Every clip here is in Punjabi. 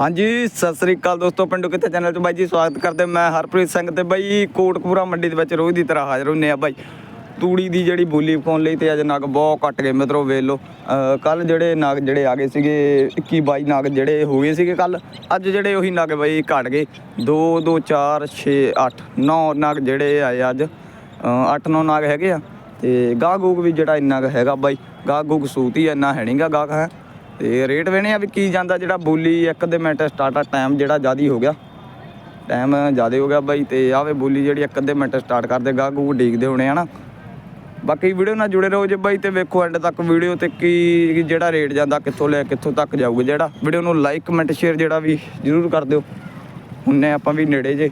ਹਾਂਜੀ, ਸਤਿ ਸ੍ਰੀ ਅਕਾਲ ਦੋਸਤੋ, ਪਿੰਡੂ ਕਿੱਥੇ ਚੈਨਲ 'ਚ? ਬਾਈ ਜੀ, ਸਵਾਗਤ ਕਰਦੇ ਮੈਂ ਹਰਪ੍ਰੀਤ ਸਿੰਘ ਤੇ ਬਾਈ ਕੋਟਕਪੂਰਾ ਮੰਡੀ ਦੇ ਵਿੱਚ ਰੋਜ਼ ਦੀ ਤਰ੍ਹਾਂ ਹਾਜ਼ਰ ਹੁੰਨੇ ਆ ਬਾਈ। ਤੂੜੀ ਦੀ ਜਿਹੜੀ ਬੋਲੀ ਪਾਉਣ ਲਈ ਤੇ ਅੱਜ ਨਗ ਬਹੁਤ ਕੱਟ ਗਏ ਮਿੱਤਰੋ, ਵੇਖ ਲਓ। ਕੱਲ ਜਿਹੜੇ ਨਗ ਜਿਹੜੇ ਆ ਗਏ ਸੀਗੇ 21 22 ਨਗ ਜਿਹੜੇ ਹੋ ਗਏ ਸੀਗੇ ਕੱਲ ਅੱਜ ਜਿਹੜੇ ਉਹੀ ਨਗ ਬਾਈ ਘਟ ਗਏ। 2 2 4 6 8 9 ਨਗ ਜਿਹੜੇ ਆਏ ਅੱਜ। 8 9 ਨਗ ਹੈਗੇ ਆ। ਤੇ ਗਾਹ ਗੂਕ ਵੀ ਜਿਹੜਾ ਇੰਨਾ ਕੁ ਹੈਗਾ ਬਾਈ ਗਾਹ ਗੂਕ ਸੂਤ ਹੀ ਇੰਨਾ ਹੈ ਨਹੀਂਗਾ ਗਾਹ ਹੈ। ਤੇ ਰੇਟ ਵੇਣੇ ਆ ਵੀ ਕੀ ਜਾਂਦਾ, ਜਿਹੜਾ ਬੋਲੀ ਇੱਕ ਦੇ ਮਿੰਟ ਸਟਾਰਟ ਆ ਟਾਈਮ ਜਿਹੜਾ ਜ਼ਿਆਦੀ ਹੋ ਗਿਆ। ਟਾਈਮ ਜ਼ਿਆਦੇ ਹੋ ਗਿਆ ਬਾਈ, ਤੇ ਆਵੇ ਬੋਲੀ ਜਿਹੜੀ ਇੱਕ ਅੱਧੇ ਮਿੰਟ ਸਟਾਰਟ ਕਰਦੇ ਗਾਹ ਡੀਕਦੇ ਹੋਣੇ ਹਨਾ ਬਾਕੀ ਵੀਡੀਓ ਨਾਲ ਜੁੜੇ ਰਹੋ ਜੇ ਬਾਈ, ਤੇ ਵੇਖੋ ਐਂਡ ਤੱਕ ਵੀਡੀਓ ਤੇ ਕੀ ਜਿਹੜਾ ਰੇਟ ਜਾਂਦਾ, ਕਿੱਥੋਂ ਲੈ, ਕਿੱਥੋਂ ਤੱਕ ਜਾਊਗਾ ਜਿਹੜਾ। ਵੀਡੀਓ ਨੂੰ ਲਾਈਕ ਕਮੈਂਟ ਸ਼ੇਅਰ ਜਿਹੜਾ ਵੀ ਜ਼ਰੂਰ ਕਰ ਦਿਓ। ਹੁੰਨੇ ਆਪਾਂ ਵੀ ਨੇੜੇ ਜੇ।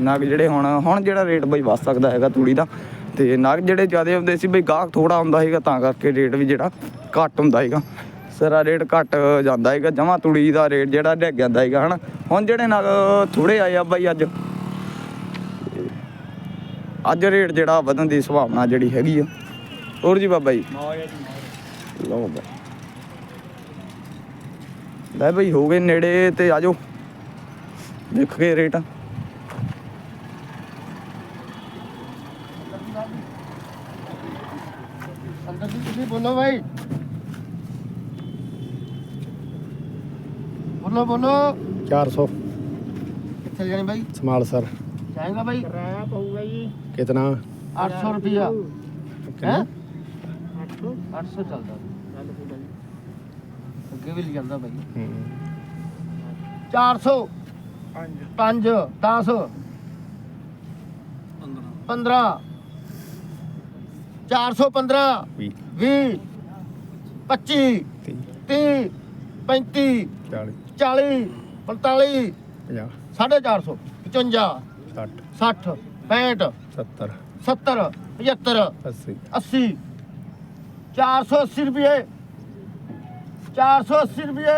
ਨਗ ਜਿਹੜੇ ਹੁਣ ਹੁਣ ਜਿਹੜਾ ਰੇਟ ਬਈ ਵੱਧ ਸਕਦਾ ਹੈਗਾ ਤੂੜੀ ਦਾ। ਤੇ ਨਗ ਜਿਹੜੇ ਜ਼ਿਆਦੇ ਹੁੰਦੇ ਸੀ ਬਈ ਗਾਹਕ ਥੋੜਾ ਹੁੰਦਾ ਸੀਗਾ, ਤਾਂ ਕਰਕੇ ਰੇਟ ਵੀ ਜਿਹੜਾ ਘੱਟ ਹੁੰਦਾ ਸੀਗਾ। ਸਾਰਾ ਰੇਟ ਘੱਟ ਜਾਂਦਾ ਹੈਗਾ ਜਮਾ ਤੂੜੀ ਦਾ ਰੇਟ ਜਿਹੜਾ ਡਿੱਗ ਜਾਂਦਾ ਹੈਗਾ ਹਨਾ। ਹੁਣ ਜਿਹੜੇ ਨਗ ਥੋੜੇ ਆਏ ਆ ਬਾਈ ਅੱਜ ਅੱਜ ਰੇਟ ਜਿਹੜਾ ਵਧਣ ਦੀ ਸੰਭਾਵਨਾ ਜਿਹੜੀ ਹੈਗੀ ਆ। ਹੋਰ ਜੀ ਬਾਬਾ ਜੀ। ਲਓ ਬਾਬਾ। ਲੈ ਬਈ ਹੋ ਗਏ ਨੇੜੇ ਤੇ ਆਜੋ ਦੇਖ ਕੇ ਰੇਟ ਅੰਦਰ ਦੀ ਤੁਸੀਂ ਬੋਲੋ ਭਾਈ ਬੋਲੋ ਬੋਲੋ। 400 ਕਿੱਥੇ ਜਾਣੀ ਭਾਈ ਸਮਾਲ ਸਰ। ਜਾਏਗਾ ਭਾਈ ਕਿਰਾਇਆ ਪਊਗਾ ਜੀ। ਕਿਤਨਾ? 800 ਰੁਪਿਆ ਹੈ? ਕਿੰਨਾ 800 ਚੱਲਦਾ। ਅੱਗੇ ਵੀ ਲੈ ਜਾਂਦਾ ਭਾਈ 400 5 10 15 415 20 20 25 30 30 35 40 40 45 50 450 55 60 60 65 70 70 75 80 80 480 ਰੁਪਏ। 480 ਰੁਪਏ।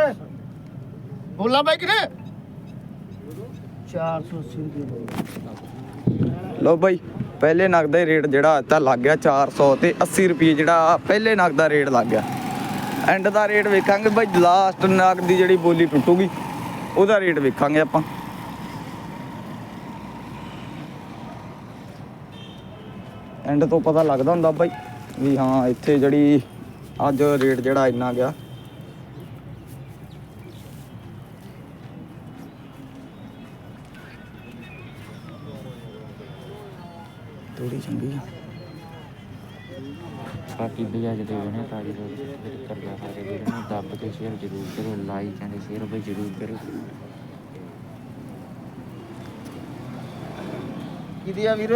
ਬੋਲਾ ਬਾਈ ਕਿਨੇ 480 ਰੁਪਏ। ਲਓ ਬਾਈ। ਪਹਿਲੇ ਨਗ ਦਾ ਹੀ ਰੇਟ ਜਿਹੜਾ ਤਾਂ ਲੱਗ ਗਿਆ 400 ਤੇ 80 ਰੁਪਏ ਜਿਹੜਾ ਪਹਿਲੇ ਨਗ ਦਾ ਰੇਟ ਲੱਗ ਗਿਆ। ਐਂਡ ਦਾ ਰੇਟ ਵੇਖਾਂਗੇ ਬਾਈ ਲਾਸਟ ਨਗ ਦੀ ਜਿਹੜੀ ਬੋਲੀ ਟੁੱਟੂਗੀ, ਉਹਦਾ ਰੇਟ ਵੇਖਾਂਗੇ ਆਪਾਂ। ਐਂਡ ਤੋਂ ਪਤਾ ਲੱਗਦਾ ਹੁੰਦਾ ਬਾਈ ਵੀ ਹਾਂ, ਇੱਥੇ ਜਿਹੜੀ ਅੱਜ ਰੇਟ ਜਿਹੜਾ ਇੰਨਾ ਗਿਆ। ਚੰਗੀ ਆ। ਬਾਕੀ ਬਜਾਜ ਦੇ ਬਣੇ ਤਾਜੀ ਰੋਡ ਕਰ ਲਿਆ ਸਾਰੇ ਵੀਰ ਨੂੰ ਦੱਬ ਕੇ ਸ਼ੇਅਰ ਜ਼ਰੂਰ ਕਰੋ ਲਾਈਕ ਐਂਡ ਸ਼ੇਅਰ ਵੀ ਜ਼ਰੂਰ ਕਰੋ। ਕਿਹਦੀ ਆ ਵੀਰ?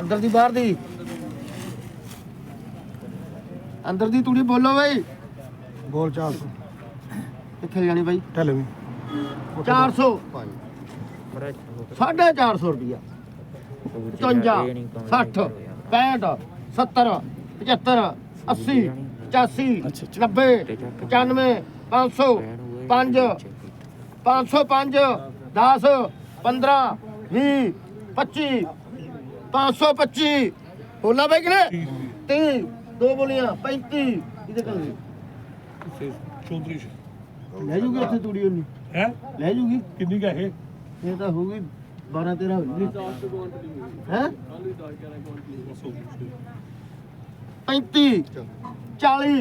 ਅੰਦਰ ਦੀ ਬਾਹਰ ਦੀ? ਅੰਦਰ ਦੀ ਤੂੜੀ ਬੋਲੋ ਬਾਈ। ਬੋਲ 400 ਕਿੱਥੇ ਜਾਣੀ ਬਾਈ? ਢਲ ਵੀ। 400 450 ਰੁਪਿਆ 55 60 65 70 75 80 85 90 95 500 5 505 10 15 20 25 525 ਬੋਲਾ ਬਾਈ ਕਿਨੇ 30 ਦੋ ਬੋਲੀਆਂ 35 ਇਹਦੇ ਕਰ ਚੌਧਰੀ ਲੈ ਜੂਗੀ ਉੱਥੇ ਤੂੜੀ ਉਹਨੀ ਹੈ? ਲੈ ਜੂਗੀ। ਕਿੰਨੀ ਕਾ ਇਹ? ਇਹ ਤਾਂ ਹੋਊਗੀ 12 13 ਹੋਊਗੀ ਹੈ? 35 40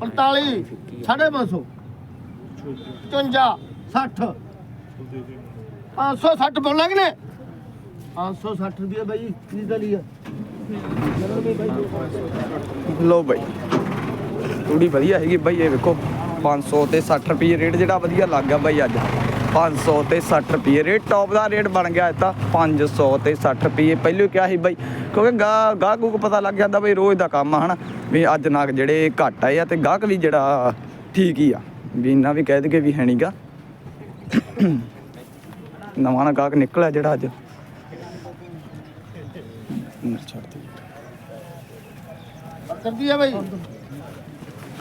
45 550 55 60 560 ਬੋਲਾਂ ਕਿ ਨੇ 560 ਰੁਪਏ ਬਾਈ ਕੀ ਦਾ ਲਿਆ ਲੋ ਬਾਈ। ਤੂੜੀ ਵਧੀਆ ਹੈਗੀ ਬਾਈ ਇਹ ਵੇਖੋ 500 ਤੇ 60 ਰੁਪਏ ਰੇਟ ਜਿਹੜਾ ਵਧੀਆ ਲੱਗ ਗਿਆ ਬਾਈ ਅੱਜ। 500 ਤੇ 60 ਰੁਪਏ ਰੇਟ ਟੌਪ ਦਾ ਰੇਟ ਬਣ ਗਿਆ ਇਹ ਤਾਂ 500 ਤੇ 60 ਰੁਪਏ। ਪਹਿਲਾਂ ਕਿਹਾ ਸੀ ਬਾਈ, ਕਿਉਂਕਿ ਗਾਹਕ ਨੂੰ ਪਤਾ ਲੱਗ ਜਾਂਦਾ ਬਈ ਰੋਜ਼ ਦਾ ਕੰਮ ਆ, ਹਨਾ? ਵੀ ਅੱਜ ਨਾਗ ਜਿਹੜੇ ਘੱਟ ਆਏ ਆ ਤੇ ਗਾਹਕ ਵੀ ਜਿਹੜਾ ਠੀਕ ਹੀ ਆ। ਵੀ ਇੰਨਾ ਵੀ ਕਹਿ ਦਈਏ ਵੀ ਹੈ ਨਹੀਂਗਾ ਨਵਾਂ ਨਾ ਗਾਹਕ ਨਿਕਲਿਆ ਜਿਹੜਾ ਅੱਜ। ਛੱਡਤੀ ਆ ਬਾਈ।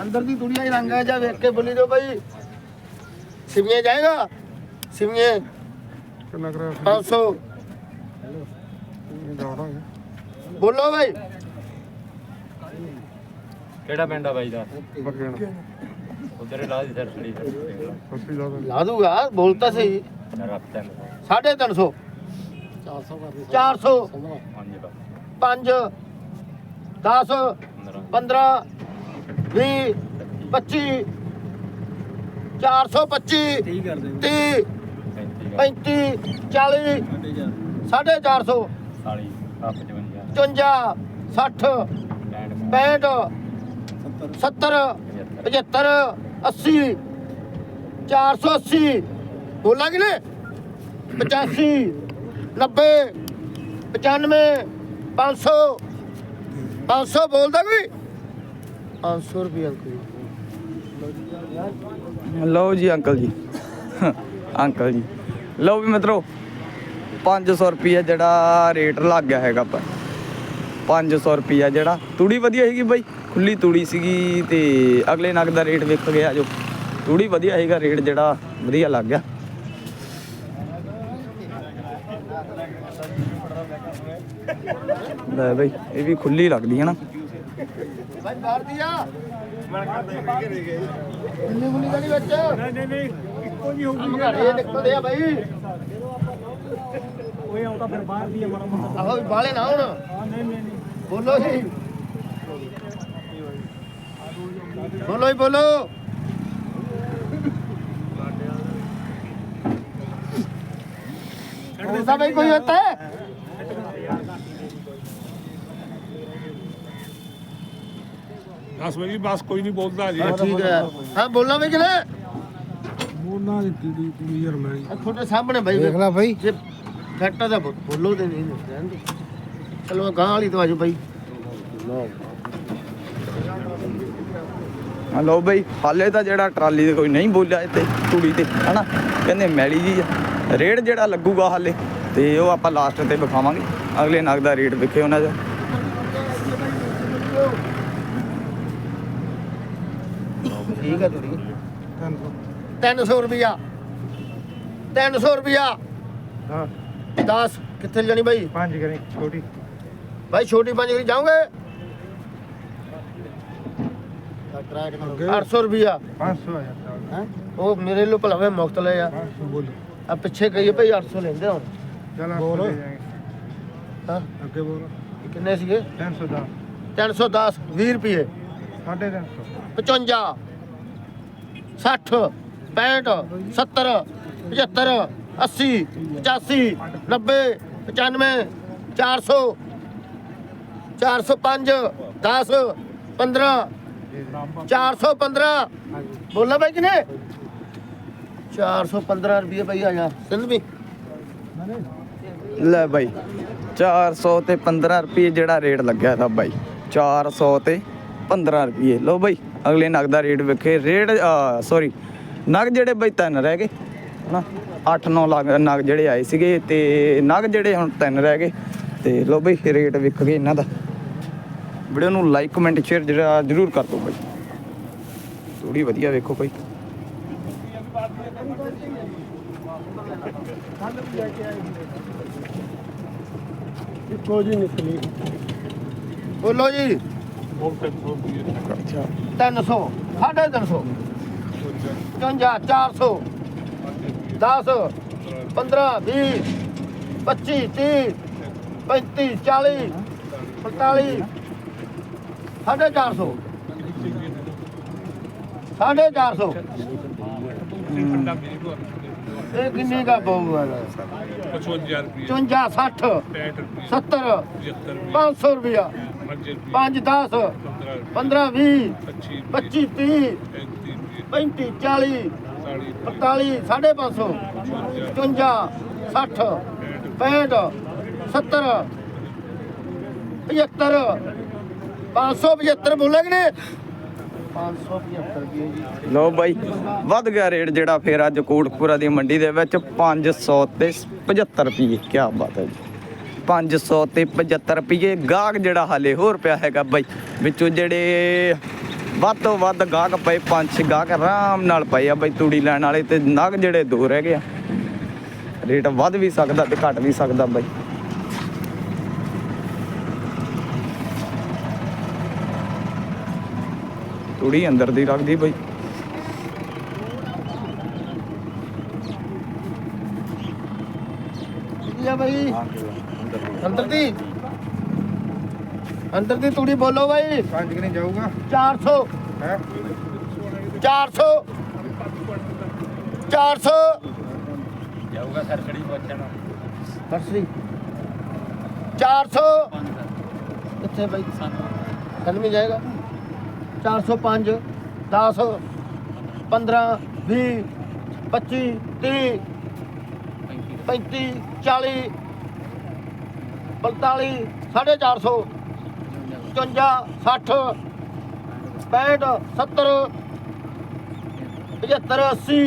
ਅੰਦਰ ਦੀ ਤੁੜੀਆਂ ਹੀ ਰੰਗ ਹੈ ਜਾ ਵੇਖ ਕੇ ਬੋਲੀ ਦਿਓ ਬਾਈ। ਸਿਮੀਏ ਜਾਏਗਾ? ਸਿਮੀਏ ਕਿੰਨਾ ਕਰਾ 500 ਬੋਲੋ ਭਾਈ ਕਿਹੜਾ ਪਿੰਡ ਆ ਬਾਈ ਦਾ? ਉਧਰ ਲਾ ਦੀ ਸਰਸੜੀ ਲਾ ਦੂਗਾ ਬੋਲਤਾ ਸਹੀ। ਰੱਖ ਤੈਨ 350 400 ਪੰਜ ਦਾ। 5 10 15 15 20 25 425 30 30 35 40 450 40 55 55 60 65 70 75 80 480 ਬੋਲਾਂਗੇ ਨੇ 85 90 95 500 500 ਬੋਲਦਾ ਕੋਈ? 500 ਰੁਪਏ ਕੋਈ। ਲਓ ਜੀ ਅੰਕਲ ਜੀ। ਅੰਕਲ ਜੀ। ਲਓ ਵੀ ਮਿੱਤਰੋ 500 ਰੁਪਿਆ ਜਿਹੜਾ ਰੇਟ ਲੱਗ ਗਿਆ ਹੈਗਾ ਪਰ 500 ਰੁਪਿਆ ਜਿਹੜਾ ਤੂੜੀ ਵਧੀਆ ਹੈਗੀ ਬਾਈ ਖੁੱਲੀ ਤੂੜੀ ਸੀਗੀ ਤੇ ਅਗਲੇ ਨਗ ਦਾ ਰੇਟ ਵੇਖ ਗਿਆ ਜੋ ਤੂੜੀ ਵਧੀਆ ਹੈਗਾ ਰੇਟ ਜਿਹੜਾ ਵਧੀਆ ਲੱਗ ਗਿਆ। ਲੈ ਬਈ ਇਹ ਵੀ ਖੁੱਲੀ ਲੱਗਦੀ ਹੈ ਨਾ। ਭਾਈ ਬਾਹਰ ਦੀ ਆ। ਕਿੰਨੀ ਮੁੰਨੀ ਦਾ ਨਹੀਂ ਵਿੱਚ। ਨਹੀਂ ਨਹੀਂ ਨਹੀਂ। ਇੱਕੋ ਜੀ ਹੋਊਗੀ ਘਰੇ ਨਿਕਲਦੇ ਆ ਭਾਈ ਓਏ ਆਉਂਦਾ ਫਿਰ ਬਾਹਰ ਦੀ ਆ ਮਾੜਾ ਆਹੋ ਬਾਲੇ ਨਾ ਹੁਣ। ਨਹੀਂ ਨਹੀਂ ਬੋਲੋ ਜੀ। ਬੋਲੋ ਹੀ ਬੋਲੋ। ਭਾਈ ਕੋਈ ਹੁੰਦਾ ਹੈ ਦਸ ਵਜੇ ਬਸ ਕੋਈ ਨਹੀਂ ਬੋਲਦਾ ਜੀ। ਹਾਂ ਠੀਕ ਹੈ। ਹਾਂ ਬੋਲਣਾ ਵੀ ਕਿਨੇ ਮੋਨਾ ਦੀ ਟੀਡੀ ਟੀਡੀ ਯਾਰ ਮੈਂ ਤੁਹਾਡੇ ਸਾਹਮਣੇ ਭਾਈ ਦੇਖ ਲੈ ਭਾਈ ਜੇ ਫੈਕਟਾ ਦਾ ਬੋਲੋ ਤੇ ਨਹੀਂ ਰਹਿਣ ਦਿਓ। ਚਲੋ ਗਾਂ ਵਾਲੀ ਤੋਂ ਆਜੋ ਭਾਈ ਹਾਂ ਲਓ ਬਈ ਹਾਲੇ ਤਾਂ ਜਿਹੜਾ ਟਰਾਲੀ ਤੇ ਕੋਈ ਨਹੀਂ ਬੋਲਿਆ ਇੱਥੇ ਤੂੜੀ ਤੇ ਹਨਾ? ਕਹਿੰਦੇ ਮੈਲੀ ਜੀ ਆ। ਰੇਟ ਜਿਹੜਾ ਲੱਗੂਗਾ ਹਾਲੇ ਤੇ ਉਹ ਆਪਾਂ ਲਾਸਟ ਤੇ ਵਿਖਾਵਾਂਗੇ। ਅਗਲੇ ਨਗ ਦਾ ਰੇਟ ਵਿਖੇ ਉਹਨਾਂ ਦਾ। ਠੀਕ ਹੈ ਤੁਹਾਡੀ 300 300 ਰੁਪਿਆ 300 ਰੁਪਿਆ ਹਾਂ। 10 ਕਿੱਥੇ ਜਾਣੀ ਭਾਈ ਪੰਜ ਕਰੀ ਛੋਟੀ। ਭਾਈ ਛੋਟੀ ਪੰਜ ਕਰੀ ਜਾਓਗੇ? ਅੱਗੇ 800 ਰੁਪਿਆ 500 ਆ ਯਾਰ ਹੈ? ਉਹ ਮੇਰੇ ਲੋ ਭਲਾਵੇ ਮੁਕਤ ਲੈ ਆ। 500 ਬੋਲ। ਆ ਪਿੱਛੇ ਕਹੀਏ ਭਾਈ 800 ਲੈਂਦੇ ਹੁਣ। ਚਲ ਬੋਲ। ਬੋਲ ਹਾਂ। ਅੱਗੇ ਬੋਲ। ਕਿੰਨੇ ਸੀਗੇ? 310 310 20 ਰੁਪਏ 350 55 60 65 70 75 80 85 90 95 400 405 10 15 415 ਬੋਲਾ ਭਾਈ ਕਿਨੇ? 415 ਰੁਪਏ ਭਾਈ ਆ ਜਾ। ਸਿੰਧ ਵੀ। ਲੈ ਬਾਈ 400 ਤੇ 15 ਰੁਪਏ ਜਿਹੜਾ ਰੇਟ ਲੱਗਿਆ ਤਾਂ ਬਾਈ। 400 ਤੇ 15 ਰੁਪਏ ਲਓ ਬਾਈ, ਅਗਲੇ ਨਗ ਦਾ ਰੇਟ ਵੇਖੇ। ਰੇਟ ਸੌਰੀ ਨਗ ਜਿਹੜੇ ਬਾਈ ਤਿੰਨ ਰਹਿ ਗਏ ਹਨਾ? 8-9 ਲੱਗ ਨਗ ਜਿਹੜੇ ਆਏ ਸੀਗੇ ਤੇ ਨਗ ਜਿਹੜੇ ਹੁਣ ਤਿੰਨ ਰਹਿ ਗਏ। ਤੇ ਲਓ ਬਾਈ ਰੇਟ ਵਿਕ ਗਏ ਇਹਨਾਂ ਦਾ। ਵੀਡੀਓ ਨੂੰ ਲਾਈਕ ਕਮੈਂਟ ਸ਼ੇਅਰ ਜਿਹੜਾ ਜ਼ਰੂਰ ਕਰ ਦਿਓ ਬਾਈ। ਥੋੜੀ ਵਧੀਆ ਵੇਖੋ ਕੋਈ ਇੱਕੋ ਜੀ ਨਿਕਲੀ। ਬੋਲੋ ਜੀ। ਬਹੁਤ 300 ਰੁਪਏ 300 350 55 400 10 15 20 25 30 35 40 45 ਸਾਢੇ 400 ਸਾਢੇ 400 ਠੰਡਾ ਮੇਰੇ ਕੋਲ ਇਹ ਕਿੰਨੀ ਦਾ ਪਊਗਾ 55 ਰੁਪਏ। 54 60 65 ਰੁਪਏ। 70 75 ਰੁਪਏ। 500 ਰੁਪਇਆ। 5 ਰੁਪਏ। 5 10 15 15 ਰੁਪਏ। 20 25 25 30 35 35 ਰੁਪਏ 40 45 ਸਾਢੇ 500 55 60 65 70 75 575 ਬੋਲੇ ਕਿ ਨਹੀਂ? 575 ਰੁਪਏ ਜੀ। ਲਓ ਬਾਈ, ਵੱਧ ਗਿਆ ਰੇਟ ਜਿਹੜਾ ਫੇਰ ਅੱਜ ਕੋਟਪੂਰਾ ਦੀ ਮੰਡੀ ਦੇ ਵਿੱਚ 500 ਤੇ 75 ਰੁਪਏ ਕੀ ਬਾਤ ਹੈ ਜੀ। 500 ਤੇ 75 ਰੁਪਏ ਗਾਹਕ ਜਿਹੜਾ ਹਾਲੇ ਹੋਰ ਪਿਆ ਹੈਗਾ ਬਾਈ, ਵਿੱਚੋਂ ਜਿਹੜੇ ਵੱਧ ਤੋਂ ਵੱਧ ਗਾਹਕ ਪਏ ਪੰਜ ਛੇ ਗਾਹਕ ਆਰਾਮ ਨਾਲ ਪਏ ਆ ਬਾਈ ਤੂੜੀ ਲੈਣ ਵਾਲੇ ਤੇ ਨਗ ਜਿਹੜੇ ਦੋ ਰਹਿ ਗਏ ਆ। ਰੇਟ ਵੱਧ ਵੀ ਸਕਦਾ ਤੇ ਘਟ ਵੀ ਸਕਦਾ ਬਾਈ। ਤੂੜੀ ਅੰਦਰ ਦੀ ਰੱਖਦੀ ਬਾਈ। ਆ ਬਾਈ? ਅੰਦਰ ਦੀ। ਅੰਦਰ ਦੀ ਤੂੜੀ ਬੋਲੋ ਬਾਈ। ਪੰਜ ਕਿ ਨਹੀਂ ਜਾਊਗਾ? 400 ਹੈ? 400 400 ਜਾਊਗਾ ਸਰਸੜੀ ਪੁੱਛਣ? ਫਰਸੀ 400 ਕਿੱਥੇ ਬਾਈ? ਕਦਮੀ ਜਾਏਗਾ। 405 10 15 20 25 30 35 40 45 450 55 60 65 70 75 80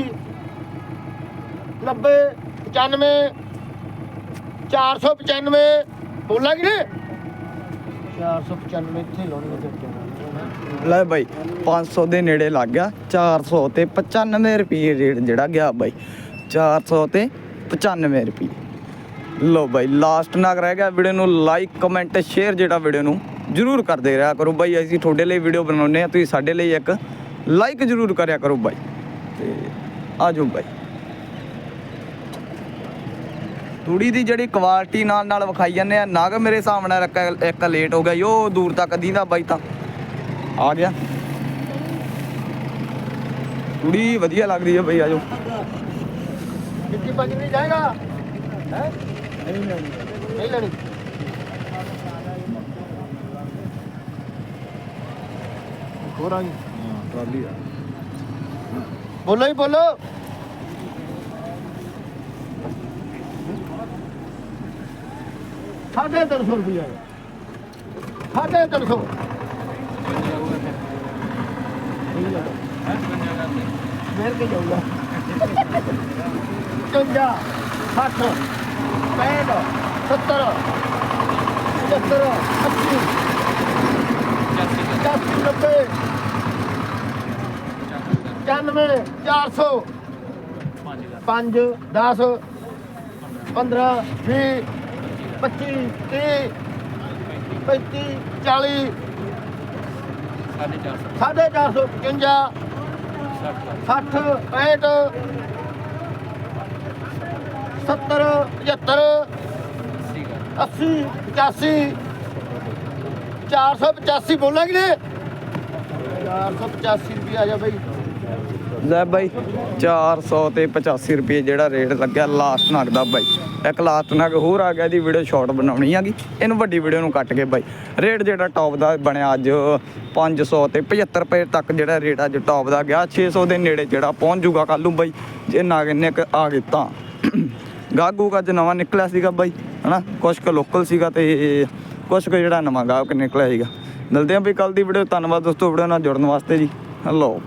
90 95 495 ਬੋਲਾ ਕਿ ਨਹੀਂ 495 ਇੱਥੇ ਲਾਉਣੀ ਹੈ ਲੈ ਬਾਈ 500 ਦੇ ਨੇੜੇ ਲੱਗ ਗਿਆ 400 ਤੇ 95 ਰੁਪਏ ਰੇਟ ਜਿਹੜਾ ਗਿਆ ਬਾਈ। 400 ਤੇ 95 ਰੁਪਏ ਲੋ ਬਾਈ ਲਾਸਟ ਨਾਗ ਰਹਿ ਗਿਆ ਵੀਡੀਓ ਨੂੰ ਲਾਈਕ ਕਮੈਂਟ ਸ਼ੇਅਰ ਜਿਹੜਾ ਵੀਡੀਓ ਨੂੰ। ਜਰੂਰ ਕਰਦੇ ਰਿਹਾ ਕਰੋ ਬਾਈ, ਅਸੀਂ ਤੁਹਾਡੇ ਲਈ ਵੀਡੀਓ ਬਣਾਉਂਦੇ ਆ ਤੁਸੀਂ ਸਾਡੇ ਲਈ ਇੱਕ ਲਾਈਕ ਜਰੂਰ ਕਰਿਆ ਕਰੋ ਬਾਈ। ਤੇ ਆਜੋ ਬਾਈ। ਤੂੜੀ ਦੀ ਜਿਹੜੀ ਕੁਆਲਿਟੀ ਨਾਲ ਨਾਲ ਵਿਖਾਈ ਜਾਂਦੇ ਆ, ਨਗ ਮੇਰੇ ਹਿਸਾਬ ਨਾਲ ਇੱਕ ਇੱਕ ਲੇਟ ਹੋ ਗਿਆ, ਯੋ ਦੂਰ ਤੱਕ ਦੀਦਾ ਬਾਈ ਤਾਂ। ਆ ਗਿਆ। ਤੂੜੀ ਵਧੀਆ ਲੱਗਦੀ ਹੈ ਬਈ ਆਜੋ ਕਿੱਥੇ ਪੰਜ ਨਹੀਂ ਜਾਏਗਾ? ਹੈ? ਨਹੀਂ ਲੈਣੀ। ਨਹੀਂ ਲੈਣੀ। ਹੋਰ ਆ ਗਈ ਟਰਾਲੀ ਆ। ਬੋਲੋ ਹੀ ਬੋਲੋ। ਸਾਢੇ ਤਿੰਨ ਸੌ ਰੁਪਇਆ ਸਾਢੇ ਤਿੰਨ ਸੌ। ਮੇਰ ਕੇ ਜਾਊਗਾ 55 60 65 70 75 80 85 90 95 400 5 10 15 20 25 30 35 40 ਸਾਢੇ 400 55 60 65 70 75 80 85 485 ਬੋਲਾਂਗੇ ਨੇ 485 ਰੁਪਏ ਆ ਜਾ ਬਾਈ। ਲੈ ਬਾਈ 400 ਤੇ 85 ਰੁਪਏ ਜਿਹੜਾ ਰੇਟ ਲੱਗਿਆ ਲਾਸਟ ਨਗ ਦਾ ਬਾਈ। ਇੱਕ ਲਾਸਟ ਨਗ ਹੋਰ ਆ ਗਿਆ ਦੀ ਵੀਡੀਓ ਸ਼ਾਰਟ ਬਣਾਉਣੀ ਹੈਗੀ ਇਹਨੂੰ ਵੱਡੀ ਵੀਡੀਓ ਨੂੰ ਕੱਟ ਕੇ ਬਾਈ। ਰੇਟ ਜਿਹੜਾ ਟੌਪ ਦਾ ਬਣਿਆ ਅੱਜ 500 ਤੇ 75 ਰੁਪਏ ਤੱਕ ਜਿਹੜਾ ਰੇਟ ਅੱਜ ਟੌਪ ਦਾ ਗਿਆ। 600 ਦੇ ਨੇੜੇ ਜਿਹੜਾ ਪਹੁੰਚ ਜੂਗਾ ਕੱਲ ਨੂੰ ਬਾਈ। ਜੇ ਨਗ ਇੰਨੇ ਆ ਗਏ ਤਾਂ। ਗਾਗੂ ਅੱਜ ਨਵਾਂ ਨਿਕਲਿਆ ਸੀਗਾ ਬਾਈ, ਹਨਾ? ਕੁਛ ਕੁ ਲੋਕਲ ਸੀਗਾ ਤੇ ਕੁਛ ਕੁ ਜਿਹੜਾ ਨਵਾਂ ਗਾਹਕ ਨਿਕਲਿਆ ਸੀਗਾ। ਮਿਲਦੇ ਆਂ ਵੀ ਕੱਲ ਦੀ ਵੀਡੀਓ ਧੰਨਵਾਦ ਦੋਸਤੋ ਵੀਡੀਓ ਨਾਲ ਜੁੜਨ ਵਾਸਤੇ ਜੀ। ਹੈਲੋ